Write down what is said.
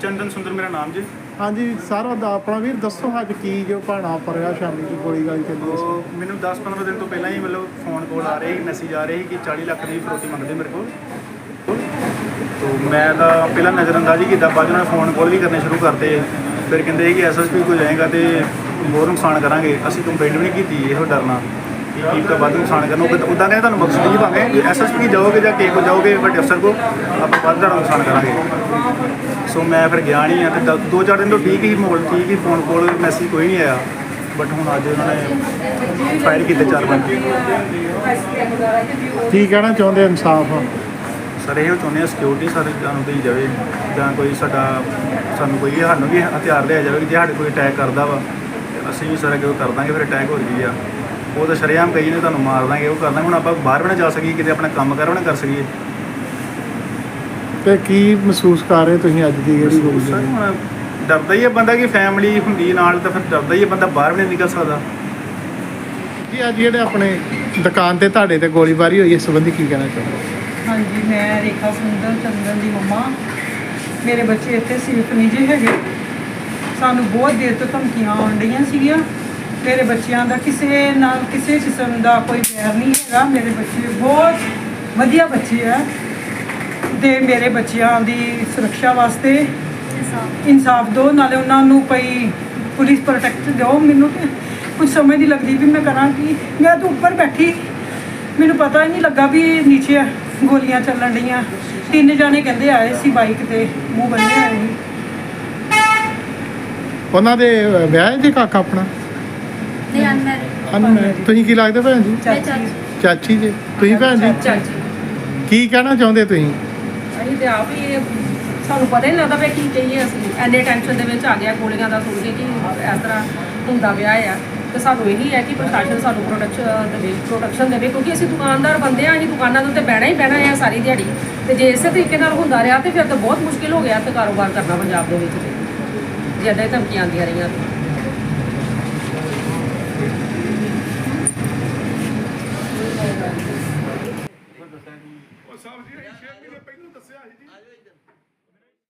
ਚੰਦਨ ਸੁੰਦਰ ਮੇਰਾ ਨਾਮ ਜੀ। ਹਾਂਜੀ ਸਾਰਾ ਦਾ ਆਪਣਾ ਵੀਰ ਦੱਸੋ ਅੱਜ ਕੀ ਜੋ ਭਾਣਾ ਪਰਿਆ ਸ਼ਾਮੀ ਦੀ ਗੋਲੀ ਗਾਲੀ ਚੱਲੀ ਸੀ ਉਹ ਮੈਨੂੰ 10-15 ਦਿਨ ਤੋਂ ਪਹਿਲਾਂ ਹੀ ਮਤਲਬ ਫੋਨ ਕਾਲ ਆ ਰਹੀ ਮੈਸੇਜ ਆ ਰਹੀ ਕਿ 40 ਲੱਖ ਦੀ ਫਰੋਤੀ ਮੰਗਦੇ ਮੇਰੇ ਕੋਲ। ਤੋ ਮੈਂ ਤਾਂ ਪਹਿਲਾਂ ਨਜ਼ਰਅੰਦਾਜ਼ੀ ਕੀਤਾ ਬਾਅਦ ਉਹਨਾਂ ਫੋਨ ਕਾਲ ਵੀ ਕਰਨੇ ਸ਼ੁਰੂ ਕਰਤੇ। ਫਿਰ ਕਹਿੰਦੇ ਕਿ ਐਸਐਸਪੀ ਕੋਲ ਜਾਏਗਾ ਤੇ ਹੋਰ ਨੁਕਸਾਨ ਕਰਾਂਗੇ। ਅਸੀਂ ਕੰਪਲੇਂਟ ਵੀ ਨਹੀਂ ਕੀਤੀ ਇਹੋ ਡਰਨਾ। ਕੀ ਤਾਂ ਵੱਧ ਨੁਕਸਾਨ ਕਰਨਾ ਉਹ ਉਦਾਂ ਕਹਿੰਦੇ ਤੁਹਾਨੂੰ ਮਕਸਦ ਨਹੀਂ ਭਾਵੇਂ ਕਿ ਐਸਐਸਪੀ ਜਾਓਗੇ ਜਾਂ ਕੇ ਕੋ ਜਾਓਗੇ ਵੱਡੇ ਅਫਸਰ ਕੋ ਆਪਾਂ ਵੱਧ ਤੁਹਾਡਾ ਨੁਕਸਾਨ ਕਰਾਂਗੇ। ਸੋ ਮੈਂ ਫਿਰ ਗਿਆ ਨਹੀਂ ਆ ਤੇ ਦ- ਦੋ ਚਾਰ ਦਿਨ ਤੋਂ ਠੀਕ ਹੀ ਮਾਹੌਲ ਠੀਕ ਹੀ ਫੋਨ ਕਾਲ ਮੈਸੇਜ ਕੋਈ ਨਹੀਂ ਆਇਆ। ਬਟ ਹੁਣ ਅੱਜ ਉਹਨਾਂ ਨੇ ਫਾਇਰ ਕੀਤੇ ਚਾਰ ਕੀ ਕਹਿਣਾ ਚਾਹੁੰਦੇ ਇਨਸਾਫ? ਸਰ ਇਹ ਚਾਹੁੰਦੇ ਆ ਸਿਕਿਉਰਿਟੀ ਸਾਰੇ ਜਾਨੂੰ ਦੇਈ ਜਾਵੇ ਜਾਂ ਕੋਈ ਸਾਡਾ ਸਾਨੂੰ ਕੋਈ ਸਾਨੂੰ ਵੀ ਹਥਿਆਰ ਲਿਆ ਜਾਵੇ ਕਿ ਜੇ ਸਾਡੇ ਕੋਈ ਅਟੈਕ ਕਰਦਾ ਵਾ ਤੇ ਅਸੀਂ ਵੀ ਸਰ ਅੱਗੇ ਉਹ ਕਰ ਦਾਂਗੇ ਫਿਰ ਅਟੈਕ ਹੋ ਗਈ ਆ। ਉਹ ਤਾਂ ਸ਼ਰੇਆਮ ਕਹੀ ਨੇ ਤੁਹਾਨੂੰ ਮਾਰ ਦਾਂਗੇ ਉਹ ਕਰ ਦਾਂਗੇ। ਹੁਣ ਆਪਾਂ ਬਾਹਰ ਵੀ ਨਾ ਜਾ ਸਕੀਏ ਕਿਤੇ ਆਪਣਾ ਕੰਮ ਕਰ ਵੀ ਨਾ ਕਰ ਸਕੀਏ। ਤੇ ਕੀ ਮਹਿਸੂਸ ਕਰ ਰਹੇ ਤੁਸੀਂ ਅੱਜ ਦੀ ਜਿਹੜੀ ਗੋਲੀ ਸਰ ਚੱਲੀ ਹੁਣ ਡਰਦਾ ਹੀ ਹੈ ਬੰਦਾ ਕਿ ਫੈਮਿਲੀ ਹੁੰਦੀ ਨਾਲ ਤਾਂ ਫਿਰ ਡਰਦਾ ਹੀ ਹੈ ਬੰਦਾ ਬਾਹਰ ਵੀ ਨਹੀਂ ਨਿਕਲ ਸਕਦਾ। ਜੀ ਅੱਜ ਜਿਹੜੇ ਆਪਣੇ ਦੁਕਾਨ ਤੇ ਤੁਹਾਡੇ ਤੇ ਗੋਲੀਬਾਰੀ ਹੋਈ ਇਸ ਸੰਬੰਧੀ ਕੀ ਕਹਿਣਾ ਚਾਹੁੰਦੇ ਹਾਂਜੀ ਮੈਂ ਰੇਖਾ ਸੁੰਦਰ ਚੰਦਨ ਦੀ ਮੰਮਾ। ਮੇਰੇ ਬੱਚੇ ਇੱਥੇ ਸੇਫ ਨਹੀਂ ਜੇ ਹੈਗੇ। ਸਾਨੂੰ ਬਹੁਤ ਦੇਰ ਤੋਂ ਧਮਕੀਆਂ ਆਉਣ ਡਈਆਂ ਸੀਗੀਆਂ। ਮੇਰੇ ਬੱਚਿਆਂ ਦਾ ਕਿਸੇ ਨਾਲ ਕਿਸੇ ਕਿਸਮ ਦਾ ਕੋਈ ਵੈਰ ਨਹੀਂ ਹੈਗਾ। ਮੇਰੇ ਬੱਚੇ ਬਹੁਤ ਵਧੀਆ ਬੱਚੇ ਆ ਤੇ ਮੇਰੇ ਬੱਚਿਆਂ ਦੀ ਸੁਰੱਖਿਆ ਵਾਸਤੇ ਇਨਸਾਫ। ਦਿਓ ਨਾਲੇ ਉਹਨਾਂ ਨੂੰ ਕੋਈ ਪੁਲਿਸ ਪ੍ਰੋਟੈਕਟ ਦਿਓ। ਮੈਨੂੰ ਤੇ ਕੁਝ ਸਮਝ ਨਹੀਂ ਲੱਗਦੀ ਵੀ ਮੈਂ ਕਰਾਂ ਕੀ। ਮੈਂ ਤਾਂ ਉੱਪਰ ਬੈਠੀ। ਮੈਨੂੰ ਪਤਾ ਹੀ ਨਹੀਂ ਲੱਗਾ ਵੀ ਨੀਚੇ ਗੋਲੀਆਂ ਚੱਲਣ ਡੀਆਂ ਤਿੰਨ ਜਾਣੇ ਕਹਿੰਦੇ ਆਏ ਸੀ ਬਾਈਕ ਤੇ ਮੂੰਹ ਬੰਨੇ ਆਏ ਸੀ। ਉਹਨਾਂ ਦੇ ਵਿਆਹ ਜੀ ਕਾਕਾ ਆਪਣਾ? ਦੇ ਅਨਮੈਰਿਡ ਅਨਮੈਰਿਡ ਤੁਸੀਂ ਕੀ ਲੱਗਦੇ ਭੈਣ ਜੀ? ਚਾਚੀ। ਚਾਚੀ ਜੀ। ਤੁਸੀਂ ਭੈਣ ਜੀ? ਚਾਚੀ। ਕੀ ਕਹਿਣਾ ਚਾਹੁੰਦੇ ਤੁਸੀਂ? ਅਸੀਂ ਤੇ ਆਪ ਹੀ ਸਾਨੂੰ ਪਤਾ ਹੀ ਨਹੀਂ ਲੱਗਦਾ ਵੀ ਕੀ ਕਹੀਏ ਅਸੀਂ। ਐਨੇ ਟੈਨਸ਼ਨ ਦੇ ਵਿੱਚ ਆ ਗਿਆ ਗੋਲੀਆਂ ਦਾ ਸੁਣ ਕੇ ਕਿ ਇਸ ਤਰ੍ਹਾਂ ਹੁੰਦਾ ਪਿਆ ਆ। ਤੇ ਸਾਨੂੰ ਇਹੀ ਹੈ ਕਿ ਪ੍ਰਸ਼ਾਸਨ ਸਾਨੂੰ ਪ੍ਰੋਟੈਕਸ਼ਨ ਦੇਵੇ ਪ੍ਰੋਟੈਕਸ਼ਨ ਦੇਵੇ ਕਿਉਂਕਿ ਅਸੀਂ ਦੁਕਾਨਦਾਰ ਬੰਦੇ ਆ ਅਸੀਂ ਦੁਕਾਨਾਂ ਦੇ ਉੱਤੇ ਬਹਿਣਾ ਹੀ ਬਹਿਣਾ ਆ ਸਾਰੀ ਦਿਹਾੜੀ। ਤੇ ਜੇ ਇਸੇ ਤਰੀਕੇ ਨਾਲ ਹੁੰਦਾ ਰਿਹਾ ਤੇ ਫਿਰ ਤਾਂ ਬਹੁਤ ਮੁਸ਼ਕਿਲ ਹੋ ਗਿਆ ਤੇ ਕਾਰੋਬਾਰ ਕਰਨਾ ਪੰਜਾਬ ਦੇ ਵਿੱਚ ਤੇ। ਜੇ ਏਦਾਂ ਹੀ ਧਮਕੀਆਂ ਆਉਂਦੀਆਂ ਰਹੀਆਂ ਤੇ ਉਹ ਸਾਹਿਬ ਜੀ 6 ਮਹੀਨੇ ਪਹਿਲਾਂ ਦੱਸਿਆ ਸੀ ਜੀ।